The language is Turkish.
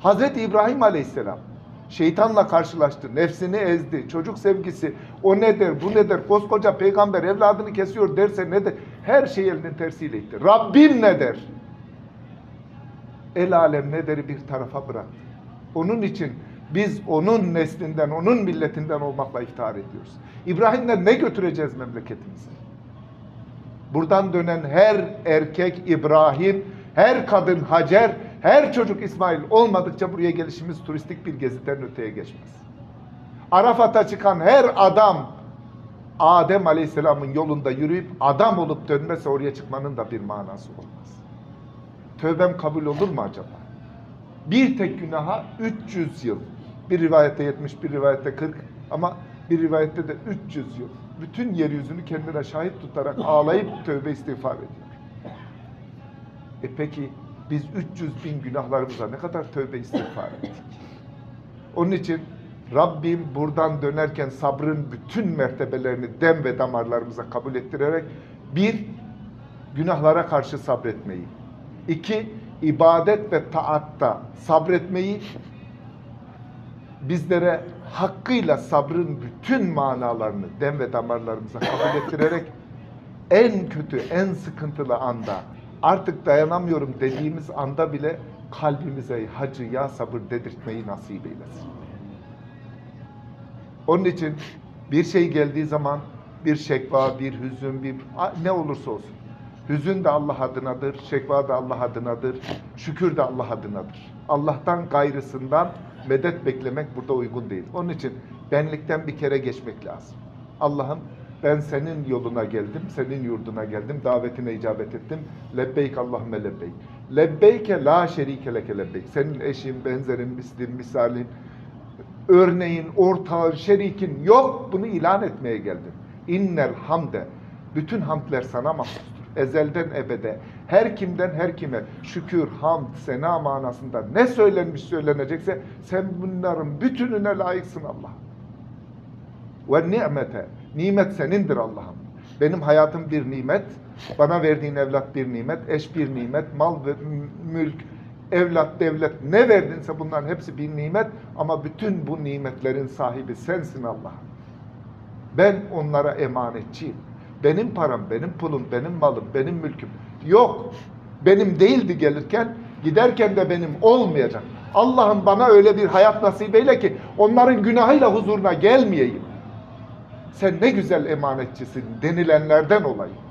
Hazreti İbrahim Aleyhisselam şeytanla karşılaştı, nefsini ezdi, çocuk sevgisi, o nedir, bu nedir, koskoca peygamber evladını kesiyor derse ne der? Her şey elinin tersiyle itti. Rabbim ne der? El alem ne deri bir tarafa bıraktı. Onun için biz onun neslinden, onun milletinden olmakla iftihar ediyoruz. İbrahim'le ne götüreceğiz memleketimize? Buradan dönen her erkek İbrahim, her kadın Hacer, her çocuk İsmail olmadıkça buraya gelişimiz turistik bir geziden öteye geçmez. Arafat'a çıkan her adam Adem Aleyhisselam'ın yolunda yürüyüp adam olup dönmese oraya çıkmanın da bir manası olmaz. Tövbem kabul olur mu acaba? Bir tek günaha 300 yıl. Bir rivayette 70, bir rivayette 40 ama bir rivayette de 300 yıl. Bütün yeryüzünü kendine şahit tutarak ağlayıp tövbe istiğfar ediyor. E peki biz 300 bin günahlarımıza ne kadar tövbe istiğfar ettik? Onun için Rabbim buradan dönerken sabrın bütün mertebelerini dem ve damarlarımıza kabul ettirerek bir, günahlara karşı sabretmeyi. iki ibadet ve taatta sabretmeyi bizlere hakkıyla sabrın bütün manalarını dem ve damarlarımıza kabul ettirerek en kötü, en sıkıntılı anda artık dayanamıyorum dediğimiz anda bile kalbimize hacı ya sabır dedirtmeyi nasip eylesin. Onun için bir şey geldiği zaman bir şekva, bir hüzün, bir ne olursa olsun. Hüzün de Allah adınadır, şekva da Allah adınadır, şükür de Allah adınadır. Allah'tan gayrısından medet beklemek burada uygun değil. Onun için benlikten bir kere geçmek lazım. Allah'ım ben senin yoluna geldim, senin yurduna geldim, davetine icabet ettim. Lebbeyk Allahümme lebbeyk. Lebbeyke la şerike leke lebbeyk. Senin eşin, benzerin, mislin, misalin, örneğin, ortağın, şerikin yok. Bunu ilan etmeye geldim. İnnel hamde. Bütün hamdler sana mahsustur. Ezelden ebede. Her kimden her kime şükür, hamd, sena manasında ne söylenmiş söylenecekse sen bunların bütününe layıksın Allah. Ve nimete. Nimet senindir Allah'ım. Benim hayatım bir nimet. Bana verdiğin evlat bir nimet. Eş bir nimet. Mal ve mülk, evlat, devlet ne verdinse bunların hepsi bir nimet. Ama bütün bu nimetlerin sahibi sensin Allah'ım. Ben onlara emanetçiyim. Benim param, benim pulum, benim malım, benim mülküm. Yok. Benim değildi gelirken, giderken de benim olmayacak. Allah'ım bana öyle bir hayat nasip eyle ki onların günahıyla huzuruna gelmeyeyim. Sen ne güzel emanetçisin denilenlerden olayım.